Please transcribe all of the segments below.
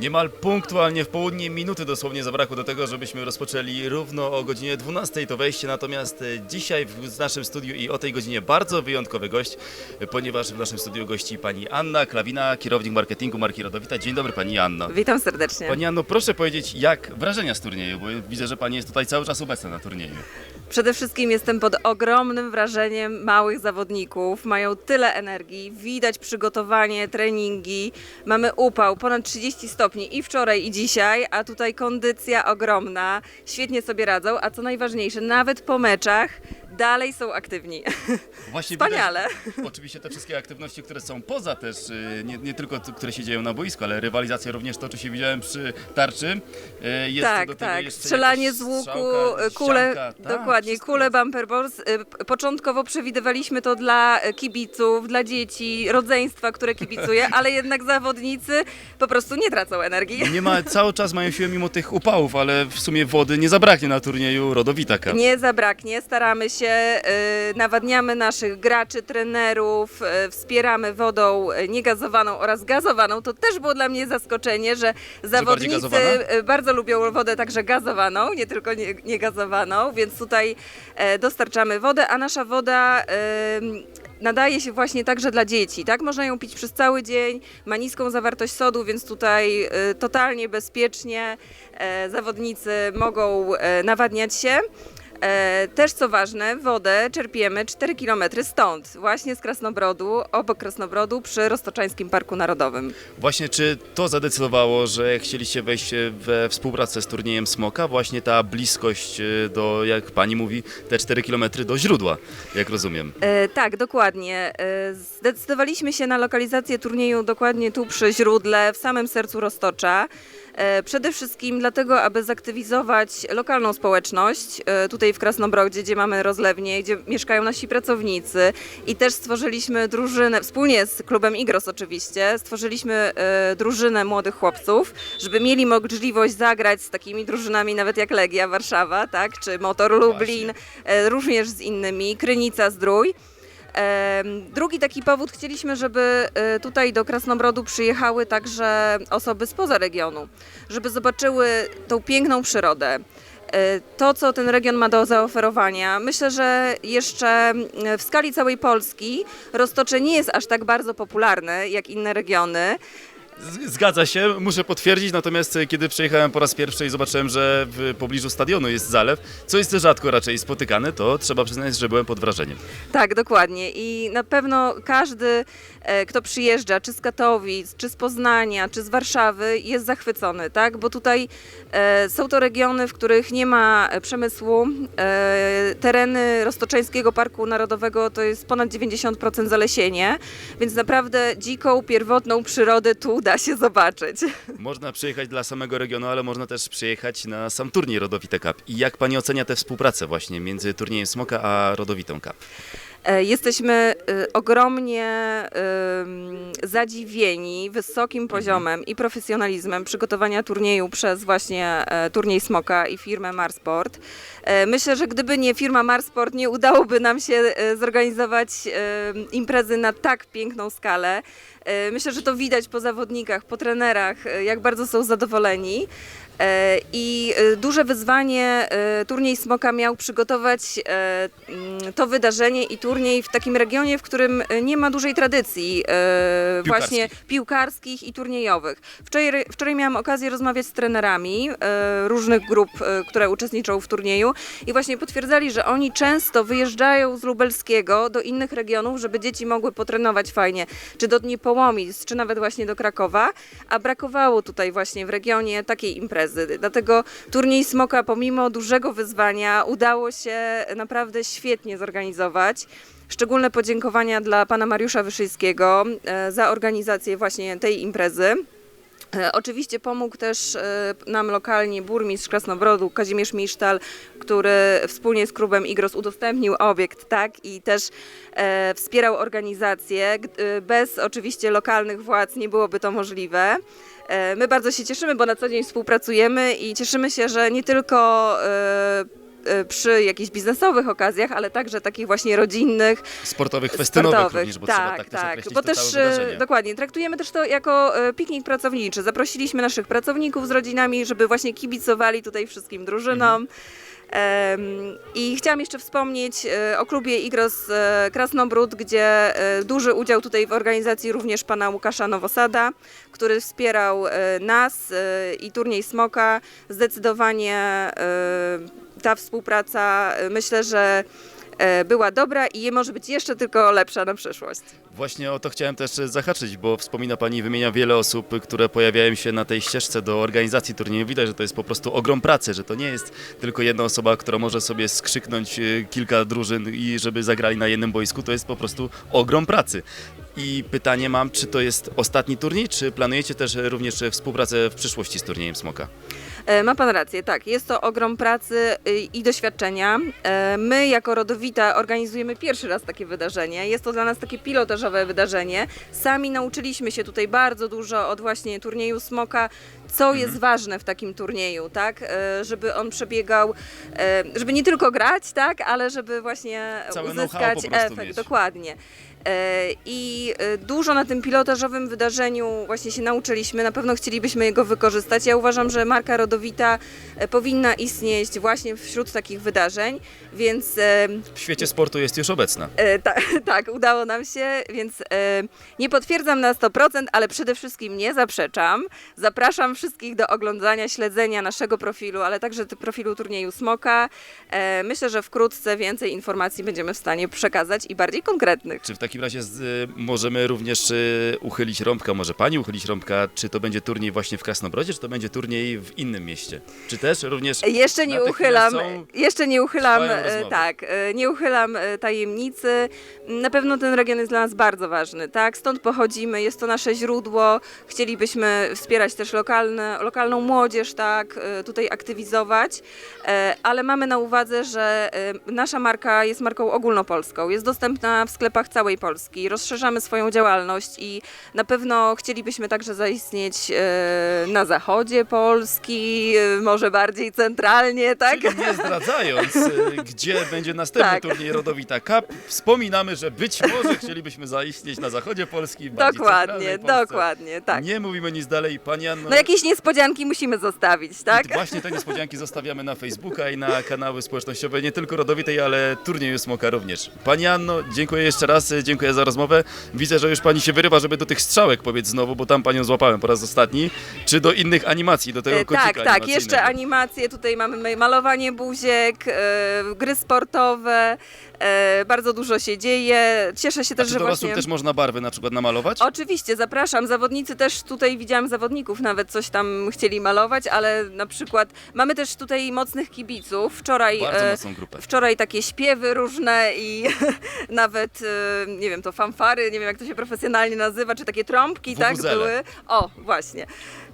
Niemal punktualnie w południe minuty dosłownie zabrakło do tego, żebyśmy rozpoczęli równo o godzinie 12 to wejście, natomiast dzisiaj w naszym studiu i o tej godzinie bardzo wyjątkowy gość, ponieważ w naszym studiu gości pani Anna Klawina, kierownik marketingu marki Rodowita. Dzień dobry pani Anno. Witam serdecznie. Pani Anno, proszę powiedzieć, jak wrażenia z turnieju, bo widzę, że pani jest tutaj cały czas obecna na turnieju. Przede wszystkim jestem pod ogromnym wrażeniem małych zawodników. Mają tyle energii, widać przygotowanie, treningi. Mamy upał, ponad 30 stopni i wczoraj, i dzisiaj, a tutaj kondycja ogromna. Świetnie sobie radzą, a co najważniejsze, nawet po meczach dalej są aktywni. Właśnie Wspaniale. Widać, oczywiście te wszystkie aktywności, które są poza też, y, nie, nie tylko te, które się dzieją na boisku, ale rywalizacja również toczy się, widziałem przy tarczy. Y, Jest tak, tak. Strzelanie z łuku, strzałka, kule, ścianka, tak, dokładnie, kule bumper balls. Y, Początkowo przewidywaliśmy to dla kibiców, dla dzieci, rodzeństwa, które kibicuje, ale jednak zawodnicy po prostu nie tracą energii. Nie ma, cały czas mają siłę mimo tych upałów, ale w sumie wody nie zabraknie na turnieju Rodowita Cup. Nie zabraknie, staramy się, y, nawadniamy naszych graczy, trenerów, y, wspieramy wodą y, niegazowaną oraz gazowaną. To też było dla mnie zaskoczenie, że zawodnicy bardzo lubią wodę także gazowaną, nie tylko nie- niegazowaną, więc tutaj e, dostarczamy wodę, a nasza woda nadaje się właśnie także dla dzieci, tak? Można ją pić przez cały dzień, ma niską zawartość sodu, więc tutaj y, totalnie bezpiecznie e, zawodnicy mogą e, nawadniać się. E, też co ważne, wodę czerpiemy 4 km stąd, właśnie z Krasnobrodu, obok Krasnobrodu przy Roztoczańskim Parku Narodowym. Właśnie czy to zadecydowało, że chcieliście wejść we współpracę z turniejem Smoka? Właśnie ta bliskość y, do, jak pani mówi, te 4 km do źródła, jak rozumiem. E, tak, dokładnie. E, zdecydowaliśmy się na lokalizację turnieju dokładnie tu przy źródle, w samym sercu Roztocza. E, przede wszystkim dlatego, aby zaktywizować lokalną społeczność e, tutaj w Krasnobrodzie, gdzie mamy rozlewnię, gdzie mieszkają nasi pracownicy. I też stworzyliśmy drużynę, wspólnie z klubem Igros oczywiście, stworzyliśmy e, drużynę młodych chłopców, żeby mieli możliwość zagrać z takimi drużynami nawet jak Legia Warszawa, tak, czy Motor Lublin, e, również z innymi, Krynica Zdrój. Drugi taki powód, chcieliśmy, żeby e, tutaj do Krasnobrodu przyjechały także osoby spoza regionu, żeby zobaczyły tą piękną przyrodę. e, To, co ten region ma do zaoferowania. Myślę, że jeszcze mm, w skali całej Polski Roztocze nie jest aż tak bardzo popularne jak inne regiony. Zgadza się, muszę potwierdzić, natomiast e, kiedy przyjechałem po raz pierwszy i zobaczyłem, że w pobliżu stadionu jest zalew, co jest rzadko raczej spotykane, to trzeba przyznać, że byłem pod wrażeniem. Tak, dokładnie. I na pewno każdy, kto przyjeżdża, czy z Katowic, czy z Poznania, czy z Warszawy, jest zachwycony, tak? Bo tutaj e, są to regiony, w których nie ma e, przemysłu. E, tereny Roztoczeńskiego Parku Narodowego to jest ponad 90% zalesienie, więc naprawdę dziką, pierwotną przyrodę tu da się zobaczyć. Można przyjechać dla samego regionu, ale można też przyjechać na sam turniej Rodowite Cup. I jak pani ocenia tę współpracę właśnie między turniejem Smoka a Rodowitą Cup? E, Jesteśmy e, ogromnie zadziwieni wysokim poziomem i profesjonalizmem przygotowania turnieju przez właśnie e, turniej Smoka i firmę Marsport. Myślę, że gdyby nie firma Marsport, nie udałoby nam się zorganizować imprezy na tak piękną skalę. E, Myślę, że to widać po zawodnikach, po trenerach, e, jak bardzo są zadowoleni. E, I duże wyzwanie turniej Smoka miał przygotować mm, to wydarzenie i turniej w takim regionie, w którym nie ma dużej tradycji e, właśnie piłkarskich i turniejowych. Wczoraj, wczoraj miałam okazję rozmawiać z trenerami różnych grup, które uczestniczą w turnieju i właśnie potwierdzali, że oni często wyjeżdżają z Lubelskiego do innych regionów, żeby dzieci mogły potrenować fajnie, czy do Niepołomic, czy nawet właśnie do Krakowa, a brakowało tutaj właśnie w regionie takiej imprezy. Dlatego turniej Smoka pomimo dużego wyzwania udało się naprawdę świetnie zorganizować. Szczególne podziękowania dla pana Mariusza Wyszyńskiego e, za organizację właśnie tej imprezy. E, Oczywiście pomógł też e, nam lokalnie burmistrz Krasnobrodu Kazimierz Misztal, który wspólnie z klubem Igros udostępnił obiekt, tak, i też e, wspierał organizację. Bez oczywiście lokalnych władz nie byłoby to możliwe. My bardzo się cieszymy, bo na co dzień współpracujemy i cieszymy się, że nie tylko przy jakichś biznesowych okazjach, ale także takich właśnie rodzinnych, Sportowych, festynowych sportowych. również, bo trzeba tak, tak też tak, bo też e, dokładnie traktujemy też to jako e, piknik pracowniczy. Zaprosiliśmy naszych pracowników z rodzinami, żeby właśnie kibicowali tutaj wszystkim drużynom. Mhm. I chciałam jeszcze wspomnieć e, o klubie Igros e, Krasnobród, gdzie e, duży udział tutaj w organizacji również pana Łukasza Nowosada, który wspierał nas i turniej Smoka. Zdecydowanie ta współpraca myślę, że była dobra i może być jeszcze tylko lepsza na przyszłość. Właśnie o to chciałem też zahaczyć, bo wspomina Pani, wymienia wiele osób, które pojawiają się na tej ścieżce do organizacji turnieju. Widać, że to jest po prostu ogrom pracy, że to nie jest tylko jedna osoba, która może sobie skrzyknąć e, kilka drużyn i żeby zagrali na jednym boisku. To jest po prostu ogrom pracy. I pytanie mam, czy to jest ostatni turniej, czy planujecie też również współpracę w przyszłości z turniejem Smoka? E, Ma Pan rację, tak. Jest to ogrom pracy i doświadczenia. E, My jako Rodowita organizujemy pierwszy raz takie wydarzenie. Jest to dla nas takie pilotażowe wydarzenie. Sami nauczyliśmy się tutaj bardzo dużo od właśnie turnieju Smoka, co jest ważne w takim turnieju, tak? E, Żeby on przebiegał, e, żeby nie tylko grać, tak? Ale żeby właśnie Całe uzyskać efekt. mieć. Dokładnie. E, I e, dużo na tym pilotażowym wydarzeniu właśnie się nauczyliśmy. Na pewno chcielibyśmy jego wykorzystać. Ja uważam, że marka Rodowita e, powinna istnieć właśnie wśród takich wydarzeń, więc W świecie sportu jest już obecna. ta, tak, udało nam się, więc nie potwierdzam na 100%, ale przede wszystkim nie zaprzeczam. Zapraszam wszystkich do oglądania, śledzenia naszego profilu, ale także profilu turnieju Smoka. Myślę, że wkrótce więcej informacji będziemy w stanie przekazać i bardziej konkretnych. Czy w takim razie z, y, możemy również y, uchylić rąbka, może pani uchylić rąbka, czy to będzie turniej właśnie w Krasnobrodzie, czy to będzie turniej w innym mieście? Czy też również Jeszcze nie uchylam, jeszcze nie uchylam, rozmowy. tak, nie uchylam tajemnicy. Na pewno ten region jest dla nas bardzo ważny, tak? Stąd pochodzimy, jest to nasze źródło. Chcielibyśmy wspierać też lokalne, lokalną młodzież, tak, tutaj aktywizować, ale mamy na uwadze, że nasza marka jest marką ogólnopolską, jest dostępna w sklepach całej Polski. Rozszerzamy swoją działalność i na pewno chcielibyśmy także zaistnieć e, na zachodzie Polski, e, może bardziej centralnie, tak? Czyli nie zdradzając, y, gdzie będzie następny Tak. turniej Rodowita Cup, wspominamy, że być może chcielibyśmy zaistnieć na zachodzie Polski, bardziej Dokładnie, dokładnie, tak. Nie mówimy nic dalej. Pani Anno, No jakieś niespodzianki musimy zostawić, tak? i właśnie te niespodzianki zostawiamy na Facebooka i na kanały społecznościowe, nie tylko Rodowitej, ale turnieju Smoka również. Pani Anno, dziękuję jeszcze raz, dziękuję za rozmowę. Widzę, że już Pani się wyrywa, żeby do tych strzałek powiedz znowu, bo tam Panią złapałem po raz ostatni. Czy do innych animacji, do tego E, kocika Tak, tak, jeszcze animacje, tutaj mamy malowanie buziek, e, gry sportowe, e, bardzo dużo się dzieje. Cieszę się A też, czy że właśnie... też można barwy na przykład namalować? Oczywiście, zapraszam. Zawodnicy też tutaj widziałam zawodników, nawet coś tam chcieli malować, ale na przykład mamy też tutaj mocnych kibiców. Wczoraj, Bardzo e, mocną grupę. wczoraj takie śpiewy różne i nawet, e, nie wiem, to fanfary, nie wiem jak to się profesjonalnie nazywa, czy takie trąbki, tak były. O, właśnie.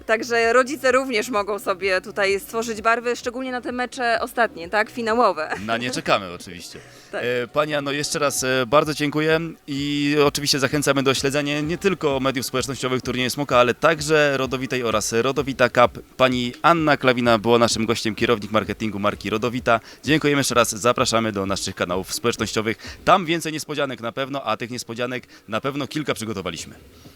Także rodzice również mogą sobie tutaj stworzyć barwy, szczególnie na te mecze ostatnie, tak, finałowe. Na nie czekamy oczywiście. Tak. E, Pani Anno, jeszcze raz e, bardzo dziękuję i oczywiście zachęcamy do śledzenia nie tylko mediów społecznościowych Turnieju Smoka, ale także Rodowitej oraz Rodowita Cup. Pani Anna Klawina była naszym gościem, kierownik marketingu marki Rodowita. Dziękujemy jeszcze raz, zapraszamy do naszych kanałów społecznościowych. Tam więcej niespodzianek na pewno, a tych niespodzianek na pewno kilka przygotowaliśmy.